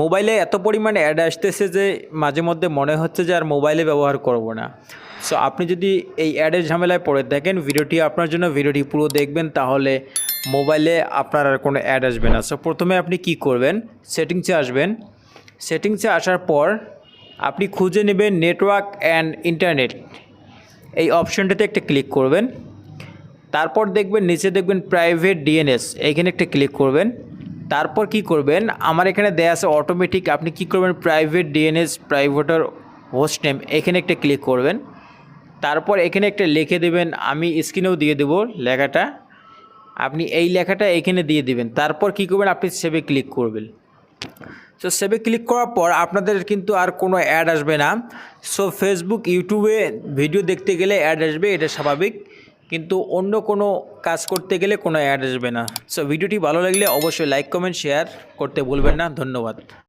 মোবাইলে এত পরিমাণে অ্যাড আসতেছে যে মাঝে মধ্যে মনে হচ্ছে যে আর মোবাইলে ব্যবহার করব না। সো আপনি যদি এই অ্যাডের ঝামেলায় পড়ে থাকেন ভিডিওটি আপনার জন্য, ভিডিওটি পুরো দেখবেন, তাহলে মোবাইলে আপনার আর কোনো অ্যাড আসবে না। সো প্রথমে আপনি কি করবেন? সেটিংসে আসবেন। সেটিংসে আসার পর আপনি খুঁজে নেবেন নেটওয়ার্ক অ্যান্ড ইন্টারনেট এই অপশনটাতে একটা ক্লিক করবেন। তারপর দেখবেন, নিচে দেখবেন প্রাইভেট ডিএনএস এইখানে একটা ক্লিক করবেন। তারপর কি করবেন? আমার এখানে দেয়া আছে অটোমেটিক আপনি কি করবেন? প্রাইভেট ডিএনএস প্রাইভেটার হোস্ট নেম এখানে একটা ক্লিক করবেন। তারপর এখানে একটা লিখে দেবেন, আমি স্ক্রিনেও দিয়ে দেবো লেখাটা। আপনি এই লেখাটা এখানে দিয়ে দিবেন। তারপর কি করবেন? আপনি সেভে ক্লিক করবেন। সো সেভে ক্লিক করার পর আপনাদের কিন্তু আর কোনো অ্যাড আসবে না। সো ফেসবুক ইউটিউবে ভিডিও দেখতে গেলে অ্যাড আসবে, এটা স্বাভাবিক। কিন্তু অন্য কোনো কাজ করতে গেলে কোনো অ্যাড আসবে না। সো ভিডিওটি ভালো লাগলে অবশ্যই লাইক কমেন্ট শেয়ার করতে ভুলবেন না। ধন্যবাদ।